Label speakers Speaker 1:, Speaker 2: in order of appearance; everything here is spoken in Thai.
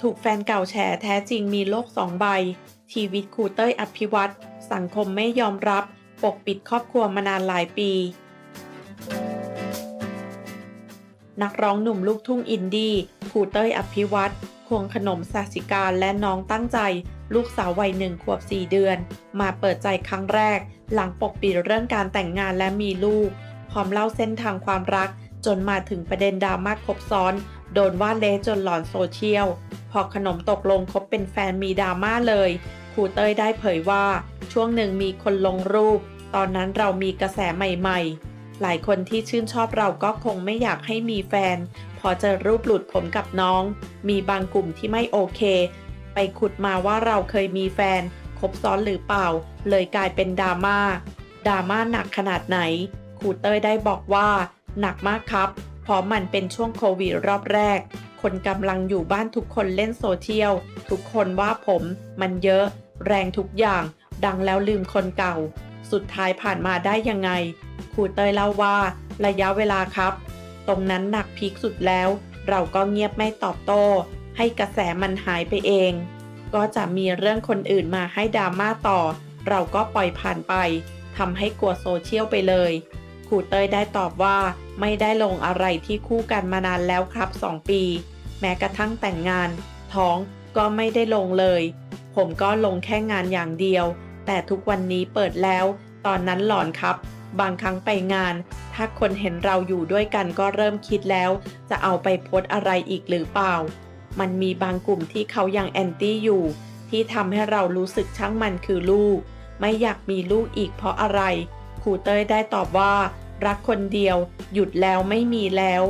Speaker 1: ถูกแฟนเก่าแฉแท้จริงมีโลกสองใบ ชีวิตครูเต้ยอภิวัตรสังคมไม่ยอมรับ ปกปิดครอบครัวมานานหลายปี นักร้องหนุ่มลูกทุ่งอินดี้ครูเต้ยอภิวัตรควงขนมสาสิการและน้องตั้งใจ ลูกสาววัยหนึ่งขวบ 4 เดือน มาเปิดใจครั้งแรก หลังปกปิดเรื่องการแต่งงานและมีลูก พร้อมเล่าเส้นทางความรัก จนมาถึงประเด็นดราม่าครบซ้อน โดนว่าเละจนหลอนโซเชียล พอขนมตกลงคบเป็นแฟนมีดราม่าเลยครูเต้ยได้เผยว่า ช่วงหนึ่งมีคนลงรูป ตอนนั้นเรามีกระแสใหม่ ๆ หลายคนที่ชื่นชอบเราก็คงไม่อยากให้มีแฟน พอเจอรูปหลุดผมกับน้อง มีบางกลุ่มที่ไม่โอเค ไปขุดมาว่าเราเคยมีแฟนคบซ้อนหรือเปล่า เลยกลายเป็นดราม่าดราม่าหนักขนาดไหน ครูเต้ยได้บอกว่าหนักมากครับเพราะมันเป็นช่วงโควิดรอบแรก คนกำลังอยู่บ้านทุกคนเล่นโซเชียล ทุกคนว่าผมมันเยอะ แรงทุกอย่าง ดังแล้วลืมคนเก่า สุดท้ายผ่านมาได้ยังไง ครูเตยเล่าว่าระยะเวลาครับ ตรงนั้นหนักพีคสุดแล้ว เราก็เงียบไม่ตอบโต้ ให้กระแสมันหายไปเอง ก็จะมีเรื่องคนอื่นมาให้ดราม่าต่อ เราก็ปล่อยผ่านไปทำให้กลัวโซเชียลไปเลย ครูเต้ยได้ตอบว่าไม่ได้ลงอะไรที่คู่กันมานานแล้วครับ 2 ปี แม้กระทั่งแต่งงาน ท้องก็ไม่ได้ลงเลย ผมก็ลงแค่งานอย่างเดียว แต่ทุกวันนี้เปิดแล้ว ตอนนั้นหลอนครับ บางครั้งไปงาน ถ้าคนเห็นเราอยู่ด้วยกันก็เริ่มคิดแล้ว จะเอาไปโพสอะไรอีกหรือเปล่า มันมีบางกลุ่มที่เขายังแอนตี้อยู่ ที่ทำให้เรารู้สึกช่างมันคือลูก ไม่อยากมีลูกอีกเพราะอะไร รูเต้ยได้ตอบว่า รักคนเดียว หยุดแล้วไม่มีแล้ว